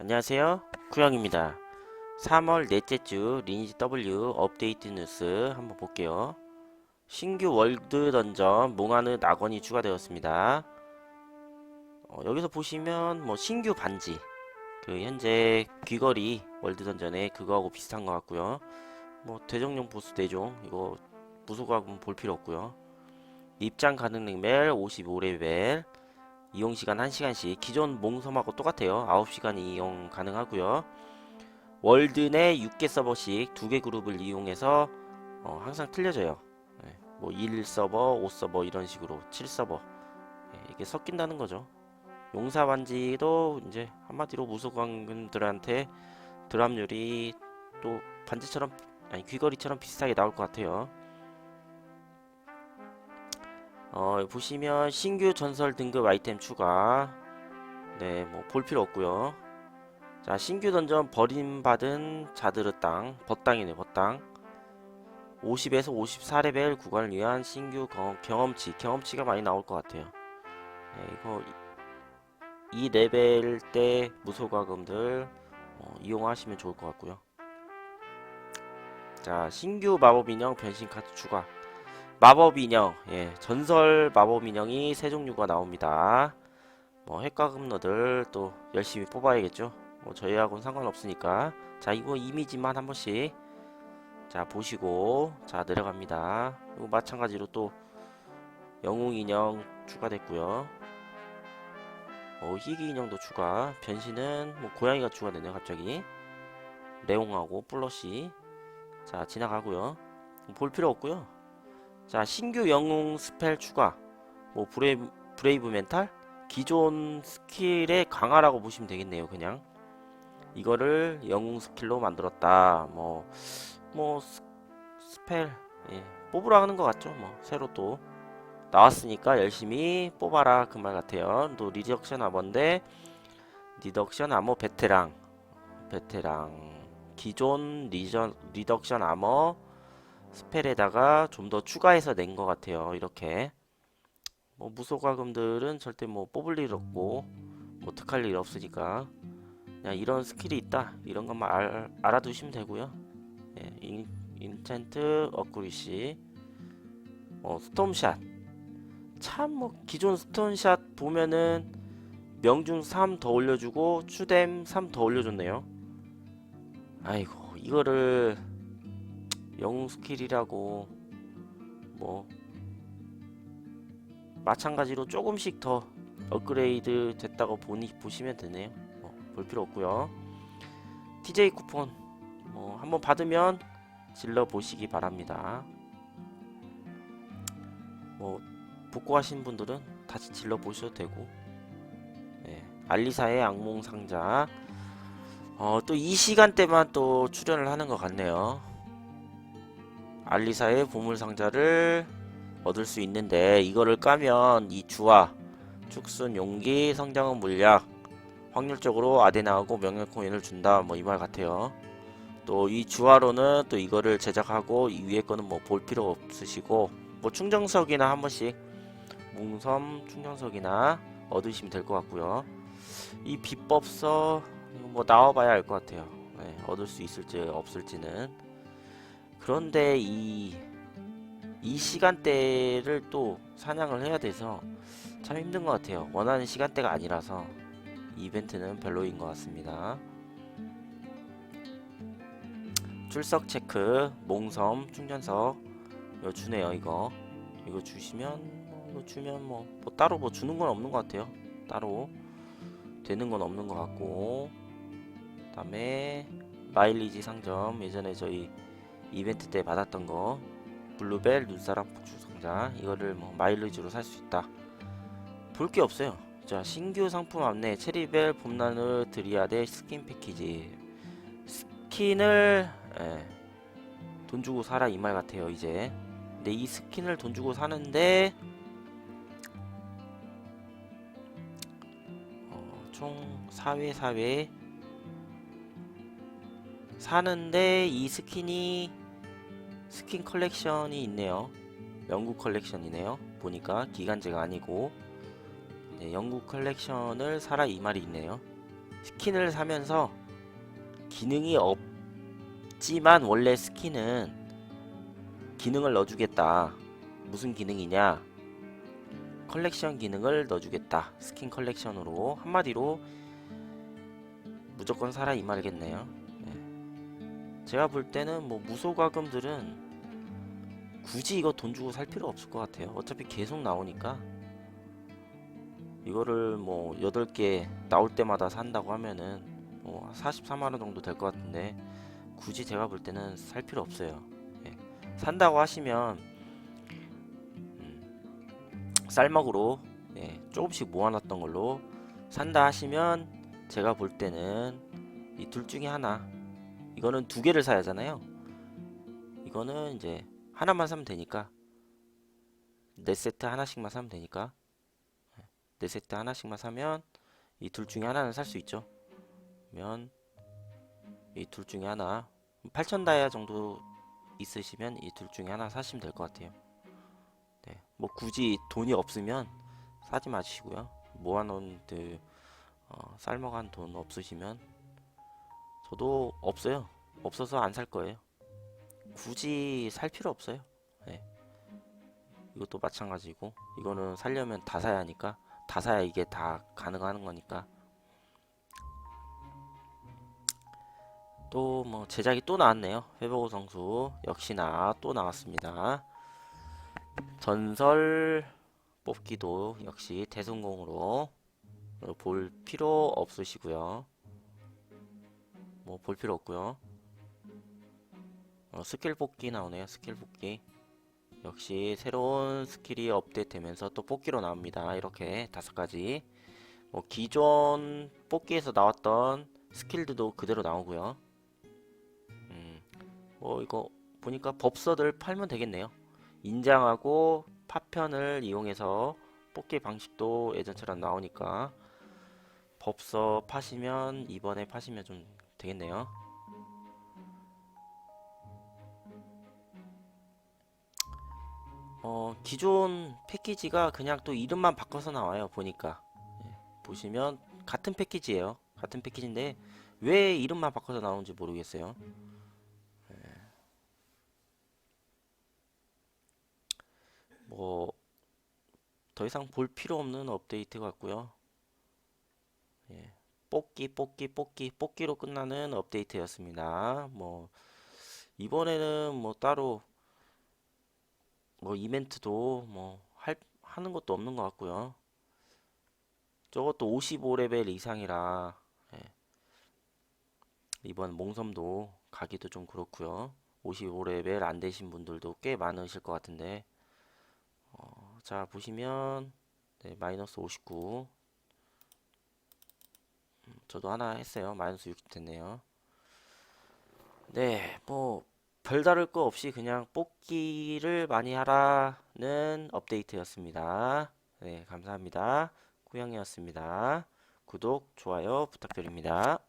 안녕하세요. 구영입니다. 3월 넷째 주 리니지 W 업데이트 뉴스 한번 볼게요. 신규 월드 던전 몽하느 낙원이 추가되었습니다. 어, 여기서 보시면 뭐 신규 반지 그 현재 귀걸이 월드 던전에 그거하고 비슷한 것 같고요. 뭐 대정령 보스 대종 이거 무소가금 볼 필요 없고요. 입장 가능 레벨 55레벨 이용 시간 1시간씩 기존 몽섬하고 똑같아요. 9시간 이용 가능하고요. 월드 내 6개 서버씩 2개 그룹을 이용해서 어, 항상 틀려져요. 네, 뭐 1서버, 5서버 이런 식으로 7서버 네, 이게 섞인다는 거죠. 용사 반지도 이제 한마디로 무소광군들한테 드랍률이 또 반지처럼 아니 귀걸이처럼 비슷하게 나올 것 같아요. 어, 보시면 신규 전설 등급 아이템 추가. 네, 뭐 볼 필요 없고요. 자, 신규 던전 버림받은 자드르 땅, 벗땅이네, 벗땅. 50에서 54레벨 구간을 위한 신규 경, 경험치, 경험치가 많이 나올 것 같아요. 네, 이거 이, 이 레벨 때 무소과금들 어, 이용하시면 좋을 것 같고요. 자, 신규 마법 인형 변신 카드 추가. 마법 인형, 예, 전설 마법 인형이 세 종류가 나옵니다. 뭐 핵과금러들 또 열심히 뽑아야겠죠. 뭐 저희하고는 상관없으니까. 자, 이거 이미지만 한 번씩 자 보시고 자 내려갑니다. 그리고 마찬가지로 또 영웅 인형 추가됐고요. 어, 희귀 인형도 추가. 변신은 뭐 고양이가 추가되네요. 갑자기 레옹하고 플러시. 자 지나가고요. 볼 필요 없고요. 자 신규 영웅 스펠 추가. 뭐 브레이브, 브레이브 멘탈? 기존 스킬의 강화라고 보시면 되겠네요 그냥. 이거를 영웅 스킬로 만들었다. 뭐뭐 스펠 예, 뽑으라 하는 것 같죠 뭐. 새로 또 나왔으니까 열심히 뽑아라 그 말 같아요. 또 리덕션 아머인데 리덕션 아머 베테랑. 베테랑. 기존 리전, 리덕션 아머 스펠에다가 좀 더 추가해서 낸 것 같아요. 이렇게 뭐 무소과금들은 절대 뭐 뽑을 일 없고 뭐 특할 일 없으니까 그냥 이런 스킬이 있다 이런 것만 알, 알아두시면 되고요. 예, 인, 인챈트 업그리시 어, 스톰샷 참 뭐 기존 스톰샷 보면은 명중 3 더 올려주고 추뎀 3 더 올려줬네요. 아이고 이거를 영웅 스킬이라고 뭐 마찬가지로 조금씩 더 업그레이드 됐다고 보니 보시면 되네요. 뭐, 볼 필요 없고요. TJ 쿠폰 뭐 한번 받으면 질러 보시기 바랍니다. 뭐 복구하신 분들은 다시 질러 보셔도 되고 네, 알리사의 악몽 상자 어, 또 이 시간대만 또 출연을 하는 것 같네요. 알리사의 보물 상자를 얻을 수 있는데 이거를 까면 이 주화, 축순, 용기, 성장은 물약 확률적으로 아데나하고 명예 코인을 준다 뭐 이 말 같아요. 또 이 주화로는 또 이거를 제작하고 이 위에 거는 뭐 볼 필요 없으시고 뭐 충전석이나 한 번씩 몽섬 충전석이나 얻으시면 될 것 같고요. 이 비법서 뭐 나와봐야 알 것 같아요. 네, 얻을 수 있을지 없을지는 그런데 이, 이 시간대를 또 사냥을 해야 돼서 참 힘든 것 같아요. 원하는 시간대가 아니라서 이 이벤트는 별로인 것 같습니다. 출석 체크, 몽섬, 충전석 이거 주네요 이거 이거 주시면 뭐 주면 뭐, 뭐 따로 뭐 주는 건 없는 것 같아요. 따로 되는 건 없는 것 같고 그 다음에 마일리지 상점 예전에 저희 이벤트 때 받았던 거 블루벨 눈사람 상자 이거를 뭐 마일리지로 살 수 있다. 볼 게 없어요. 자 신규 상품 안내 체리벨 봄나무 드리아데 스킨 패키지. 스킨을 예, 돈 주고 사라 이 말 같아요 이제. 근데 이 스킨을 돈 주고 사는데 어, 총 4회 4회 사는데 이 스킨이 스킨 컬렉션이 있네요. 영국 컬렉션이네요. 보니까 기간제가 아니고 네, 영국 컬렉션을 사라 이 말이 있네요. 스킨을 사면서 기능이 없지만 원래 스킨은 기능을 넣어주겠다. 무슨 기능이냐? 컬렉션 기능을 넣어주겠다. 스킨 컬렉션으로 한마디로 무조건 사라 이 말이겠네요. 예. 제가 볼 때는 뭐 무소가금들은 굳이 이거 돈 주고 살 필요 없을 것 같아요. 어차피 계속 나오니까 이거를 뭐 8개 나올 때마다 산다고 하면은 뭐 44만원 정도 될 것 같은데 굳이 제가 볼 때는 살 필요 없어요. 예. 산다고 하시면 음, 쌀먹으로 예, 조금씩 모아놨던 걸로 산다 하시면 제가 볼 때는 이 둘 중에 하나 이거는 두 개를 사야 하잖아요. 이거는 이제 하나만 사면 되니까 네 세트 하나씩만 사면 되니까 네 세트 하나씩만 사면 이 둘 중에 하나는 살 수 있죠. 그러면 이 둘 중에 하나 8천 다이아 정도 있으시면 이 둘 중에 하나 사시면 될 것 같아요. 네, 뭐 굳이 돈이 없으면 사지 마시고요. 모아놓은 그 어, 쌀먹한 돈 없으시면 저도 없어요. 없어서 안 살 거예요. 굳이 살 필요 없어요. 네. 이것도 마찬가지고 이거는 살려면 다 사야 하니까 다 사야 이게 다 가능한 거니까 또 뭐 제작이 또 나왔네요. 회복호 성수 역시나 또 나왔습니다. 전설 뽑기도 역시 대성공으로 볼 필요 없으시고요. 뭐 볼 필요 없고요. 어, 스킬 뽑기 나오네요. 스킬 뽑기. 역시 새로운 스킬이 업데이트되면서 또 뽑기로 나옵니다. 이렇게 다섯 가지. 뭐 기존 뽑기에서 나왔던 스킬들도 그대로 나오고요. 음, 뭐 이거 보니까 법서들 팔면 되겠네요. 인장하고 파편을 이용해서 뽑기 방식도 예전처럼 나오니까 법서 파시면 이번에 파시면 좀 되겠네요. 어, 기존 패키지가 그냥 또 이름만 바꿔서 나와요. 보니까. 예, 보시면 같은 패키지예요. 같은 패키지인데 왜 이름만 바꿔서 나오는지 모르겠어요. 예. 뭐더 이상 볼 필요 없는 업데이트 같고요. 예. 뽑기, 뽑기, 뽑기, 뽑기로 끝나는 업데이트였습니다. 뭐 이번에는 뭐 따로 뭐 이벤트도 뭐 할, 하는 것도 없는 것 같고요. 저것도 55레벨 이상이라 예. 이번 몽섬도 가기도 좀 그렇고요. 55레벨 안 되신 분들도 꽤 많으실 것 같은데 어, 자 보시면 네, 마이너스 59 음, 저도 하나 했어요. 마이너스 60 됐네요. 네, 뭐 별다를 거 없이 그냥 뽑기를 많이 하라는 업데이트였습니다. 네, 감사합니다. 구영이었습니다. 구독, 좋아요 부탁드립니다.